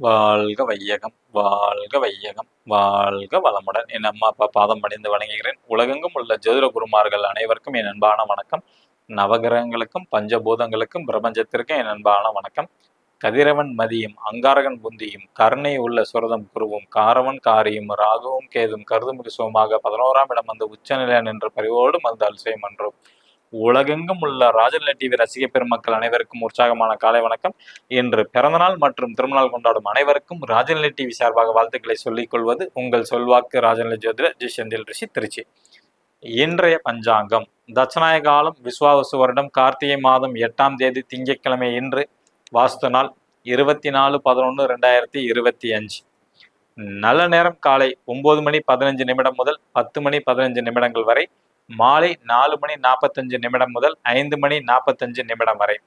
வாழ்க வையகம் வாழ்க வையகம் வாழ்க வளமுடன். என் அம்மா அப்பா பாதம் அடைந்து வணங்குகிறேன். உலகெங்கும் உள்ள ஜோதிட குருமார்கள் அனைவருக்கும் என் அன்பான வணக்கம். நவகிரகங்களுக்கும் பஞ்சபூதங்களுக்கும் பிரபஞ்சத்திற்கும் என் அன்பான வணக்கம். கதிரவன் மதியும் அங்காரகன் புந்தியும் கருணை உள்ள சுரதம் குருவும் காரவன் காரியும் ராகுவும் கேதும் கருதுமுடி சுகமாக பதினோராம் இடம் வந்து உச்சநிலை நின்ற பரிவோடு மந்த அல்சை என்றும் உலகெங்கும் உள்ள ராஜநிலை டிவி ரசிக பெருமக்கள் அனைவருக்கும் உற்சாகமான காலை வணக்கம். இன்று பிறந்தநாள் மற்றும் திருமணநாள் கொண்டாடும் அனைவருக்கும் ராஜநிலை டிவி சார்பாக வாழ்த்துக்களை சொல்லிக் கொள்வது உங்கள் சொல்வாக்கு ராஜநிலை ஜோதிட ஜி செந்தில் ரிஷி திருச்சி. இன்றைய பஞ்சாங்கம். தட்சநாய காலம் விஸ்வாவசு வருடம் கார்த்திகை மாதம் எட்டாம் தேதி திங்கட்கிழமை இன்று வாஸ்து நாள் இருபத்தி நாலு பதினொன்று ரெண்டாயிரத்தி இருபத்தி அஞ்சு. நல்ல நேரம் காலை ஒன்பது மணி பதினஞ்சு நிமிடம் முதல் பத்து மணி பதினஞ்சு நிமிடங்கள் வரை மாலை நாலு மணி நாற்பத்தஞ்சு நிமிடம் முதல் ஐந்து மணி நாற்பத்தஞ்சு நிமிடம் வரை.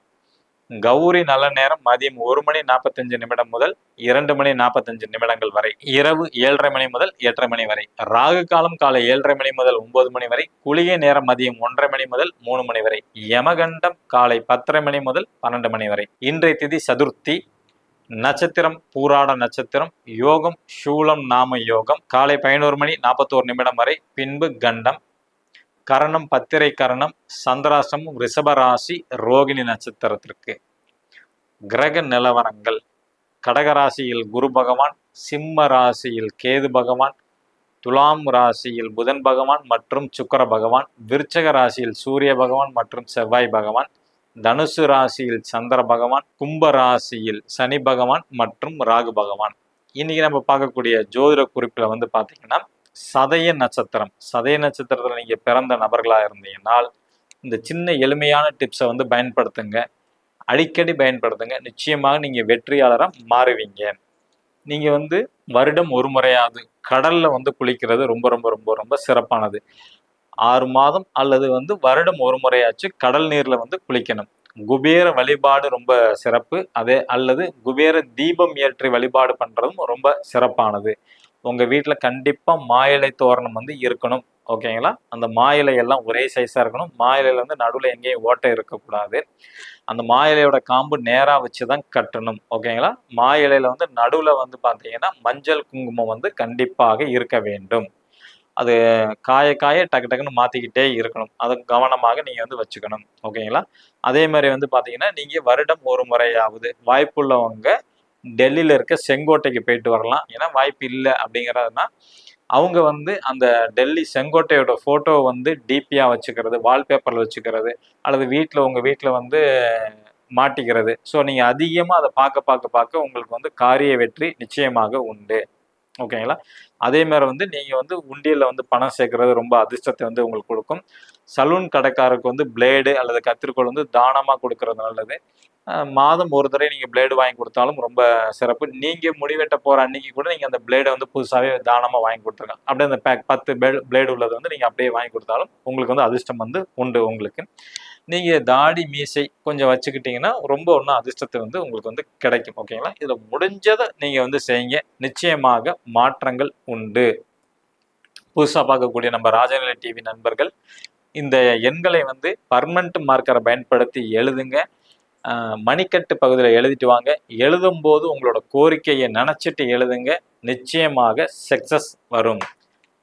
கௌரி நல்ல நேரம் மதியம் ஒரு மணி நாற்பத்தஞ்சு நிமிடம் முதல் இரண்டு மணி நாற்பத்தஞ்சு நிமிடங்கள் வரை. இரவு ஏழரை மணி முதல் எட்டரை மணி வரை. ராகு காலம் காலை ஏழரை மணி முதல் ஒன்பது மணி வரை. குளிகை நேரம் மதியம் ஒன்றரை மணி முதல் மூணு மணி வரை. யமகண்டம் காலை பத்தரை மணி முதல் பன்னெண்டு மணி வரை. இன்றைய திதி சதுர்த்தி. நட்சத்திரம் பூராட நட்சத்திரம் யோகம் சூலம் நாம யோகம். காலை பதினோரு மணி நாற்பத்தோரு நிமிடம் வரை. பின்பு கண்டம் கரணம் பத்திரை கரணம் சந்திராசமும் ரிஷபராசி ரோகிணி நட்சத்திரத்திற்கு. கிரக நிலவரங்கள். கடகராசியில் குரு பகவான் சிம்ம ராசியில் கேது பகவான் துலாம் ராசியில் புதன் பகவான் மற்றும் சுக்கர பகவான் விருச்சக ராசியில் சூரிய பகவான் மற்றும் செவ்வாய் பகவான் தனுசு ராசியில் சந்திர பகவான் கும்ப ராசியில் சனி பகவான் மற்றும் ராகு பகவான். இன்னைக்கு நம்ம பார்க்கக்கூடிய ஜோதிட குறிப்பில் வந்து பார்த்தீங்கன்னா சதய நட்சத்திரம். சதய நட்சத்திரத்தில் நீங்கள் பிறந்த நபர்களாக இருந்தீங்கன்னால் இந்த சின்ன எளிமையான டிப்ஸை வந்து பயன்படுத்துங்க. அடிக்கடி பயன்படுத்துங்க. நிச்சயமாக நீங்கள் வெற்றியாளராக மாறுவீங்க. நீங்கள் வந்து வருடம் ஒரு முறையாவது கடலில் வந்து குளிக்கிறது ரொம்ப ரொம்ப ரொம்ப ரொம்ப சிறப்பானது. ஆறு மாதம் அல்லது வந்து வருடம் ஒரு முறையாச்சு கடல் நீரில் வந்து குளிக்கணும். குபேர வழிபாடு ரொம்ப சிறப்பு. அதே அல்லது குபேர தீபம் ஏற்றி வழிபாடு பண்ணுறதும் ரொம்ப சிறப்பானது. உங்கள் வீட்டில் கண்டிப்பாக மாயிலை தோரணம் வந்து இருக்கணும். ஓகேங்களா அந்த மாயிலை எல்லாம் ஒரே சைஸாக இருக்கணும். மாயிலையில் வந்து நடுவில் எங்கேயும் ஓட்டை இருக்கக்கூடாது அந்த மாயிலையோட காம்பு நேராக வச்சு தான் கட்டணும். ஓகேங்களா மாயிலையில் வந்து நடுவில் வந்து பார்த்தீங்கன்னா மஞ்சள் குங்குமம் வந்து கண்டிப்பாக இருக்க வேண்டும். அது காய காய டக்கு டக்குன்னு மாற்றிக்கிட்டே இருக்கணும். அதை கவனமாக நீங்கள் வந்து வச்சுக்கணும். ஓகேங்களா அதே மாதிரி வந்து பார்த்தீங்கன்னா நீங்கள் வருடம் ஒரு முறையாவது வாய்ப்புள்ளவங்க டெல்லியில் இருக்க செங்கோட்டைக்கு போயிட்டு வரலாம். ஏன்னா வாய்ப்பு இல்லை அப்படிங்கிறதுனா அவங்க வந்து அந்த டெல்லி செங்கோட்டையோட ஃபோட்டோ வந்து டிபியாக வச்சுக்கிறது வால்பேப்பரில் வச்சுக்கிறது அல்லது வீட்டில் உங்கள் வீட்டில் வந்து மாட்டிக்கிறது. ஸோ நீங்கள் அதிகமாக அதை பார்க்க பார்க்க பார்க்க உங்களுக்கு வந்து காரிய வெற்றி நிச்சயமாக உண்டு. ஓகேங்களா அதே மாதிரி வந்து நீங்கள் வந்து உண்டியலில் வந்து பணம் சேர்க்கறது ரொம்ப அதிர்ஷ்டத்தை வந்து உங்களுக்கு கொடுக்கும். சலூன் கடைக்காரருக்கு வந்து பிளேடு அல்லது கத்திரிக்கோள் வந்து தானமாக கொடுக்கறது நல்லது. மாதம் ஒரு தடவை நீங்கள் பிளேடு வாங்கி கொடுத்தாலும் ரொம்ப சிறப்பு. நீங்கள் முடிவெட்ட போகிற அன்னைக்கு கூட நீங்கள் அந்த பிளேடை வந்து புதுசாகவே தானமாக வாங்கி கொடுத்துருங்க. அப்படியே அந்த பேக் பத்து பிளேடு உள்ளது வந்து நீங்கள் அப்படியே வாங்கி கொடுத்தாலும் உங்களுக்கு வந்து அதிர்ஷ்டம் வந்து உண்டு உங்களுக்கு. நீங்கள் தாடி மீசை கொஞ்சம் வச்சுக்கிட்டிங்கன்னா ரொம்ப ஒன்றும் அதிர்ஷ்டத்தை வந்து உங்களுக்கு வந்து கிடைக்கும். ஓகேங்களா இதில் முடிஞ்சதை நீங்கள் வந்து செய்யுங்க. நிச்சயமாக மாற்றங்கள் உண்டு. புதுசாக பார்க்கக்கூடிய நம்ம ராஜநிலை டிவி நண்பர்கள் இந்த எண்களை வந்து பர்மனண்ட் மார்க்கரை பயன்படுத்தி எழுதுங்க. மணிக்கட்டு பகுதியில் எழுதிட்டு வாங்க. எழுதும் போது உங்களோட கோரிக்கையை நினச்சிட்டு எழுதுங்க. நிச்சயமாக சக்சஸ் வரும்.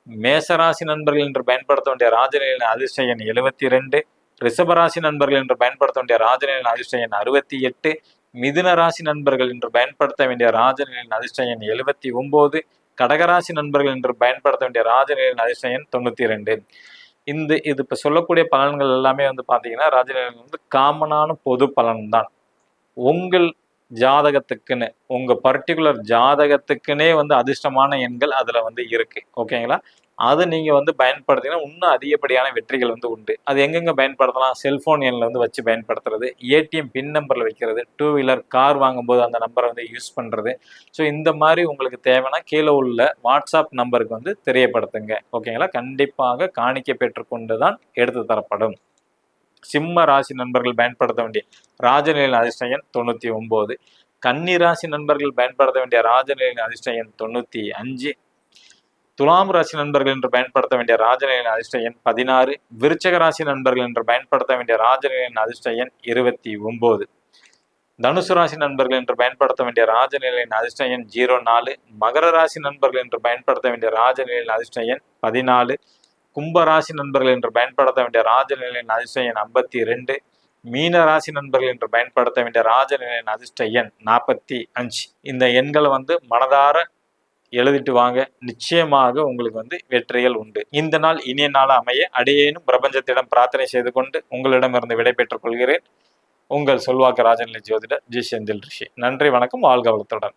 மேசராசி நண்பர்கள் என்று பயன்படுத்த வேண்டிய ராஜநிலையின் அதிர்ஷ்ட எழுபத்தி ரெண்டு ரிஷபராசி நண்பர்கள் என்று பயன்படுத்த வேண்டிய ராஜநிலையின் அதிர்ஷ்ட அறுபத்தி எட்டு மிதுன ராசி நண்பர்கள் என்று பயன்படுத்த வேண்டிய ராஜநிலையின் அதிர்ஷ்ட எழுபத்தி ஒன்பது கடகராசி நண்பர்கள் என்று பயன்படுத்த வேண்டிய ராஜநிலையின் அதிர்ஷ்ட தொண்ணூற்றி தொண்ணூத்தி ரெண்டு இந்த இது இப்போ சொல்லக்கூடிய பலன்கள் எல்லாமே வந்து பார்த்தீங்கன்னா ராஜநிலையில் வந்து காமனான பொது பலன் தான். உங்கள் ஜாதகத்துக்குன்னு உங்க பர்டிகுலர் ஜாதகத்துக்குன்னே வந்து அதிர்ஷ்டமான எண்கள் அதுல வந்து இருக்கு. ஓகேங்களா அதை நீங்கள் வந்து பயன்படுத்திங்கன்னா இன்னும் அதிகப்படியான வெற்றிகள் வந்து உண்டு. அது எங்கெங்கே பயன்படுத்தலாம்? செல்ஃபோன் எண்ணில் வந்து வச்சு பயன்படுத்துறது ஏடிஎம் பின் நம்பரில் வைக்கிறது டூ வீலர் கார் வாங்கும்போது அந்த நம்பரை வந்து யூஸ் பண்ணுறது ஸோ இந்த மாதிரி உங்களுக்கு தேவைன்னா கீழே உள்ள வாட்ஸ்அப் நம்பருக்கு வந்து தெரியப்படுத்துங்க. ஓகேங்களா? கண்டிப்பாக காணிக்கை பெற்றுக்கொண்டு தான் எடுத்து தரப்படும். சிம்ம ராசி நண்பர்கள் பயன்படுத்த வேண்டிய ராஜநிலையின் அதிர்ஷ்டயன் தொண்ணூற்றி ஒம்பது. கன்னி ராசி நண்பர்கள் பயன்படுத்த வேண்டிய ராஜநிலையின் அதிர்ஷ்டயன் தொண்ணூற்றி அஞ்சு. துலாம் ராசி நண்பர்கள் என்று பயன்படுத்த வேண்டிய ராஜநிலையின் அதிர்ஷ்ட எண் பதினாறு விருச்சக ராசி நண்பர்கள் என்று பயன்படுத்த வேண்டிய ராஜநிலையின் அதிர்ஷ்ட எண் இருபத்தி ஒன்பது. தனுசு ராசி நண்பர்கள் என்று பயன்படுத்த வேண்டிய ராஜநிலையின் அதிர்ஷ்ட எண் ஜீரோ நாலு மகர ராசி நண்பர்கள் என்று பயன்படுத்த வேண்டிய ராஜநிலையின் அதிர்ஷ்ட எண் பதினாலு கும்ப ராசி நண்பர்கள் என்று பயன்படுத்த வேண்டிய ராஜநிலையின் அதிர்ஷ்ட எண் ஐம்பத்தி ரெண்டு மீன ராசி நண்பர்கள் என்று பயன்படுத்த வேண்டிய ராஜநிலையின் அதிர்ஷ்ட எண் நாற்பத்தி அஞ்சு. இந்த எண்களை வந்து மனதார எழுதிட்டு வாங்க. நிச்சயமாக உங்களுக்கு வந்து வெற்றிகள் உண்டு. இந்த நாள் இனிய நாள் அமைய அடியேனும் பிரபஞ்சத்திடம் பிரார்த்தனை செய்து கொண்டு உங்களிடமிருந்து விடைபெற்றுக் கொள்கிறேன் உங்கள் சொல்வாக்கு ராஜநிலை ஜோதிடர் ஜி. செந்தில் ரிஷி. நன்றி வணக்கம் வாழ்க வளத்துடன்.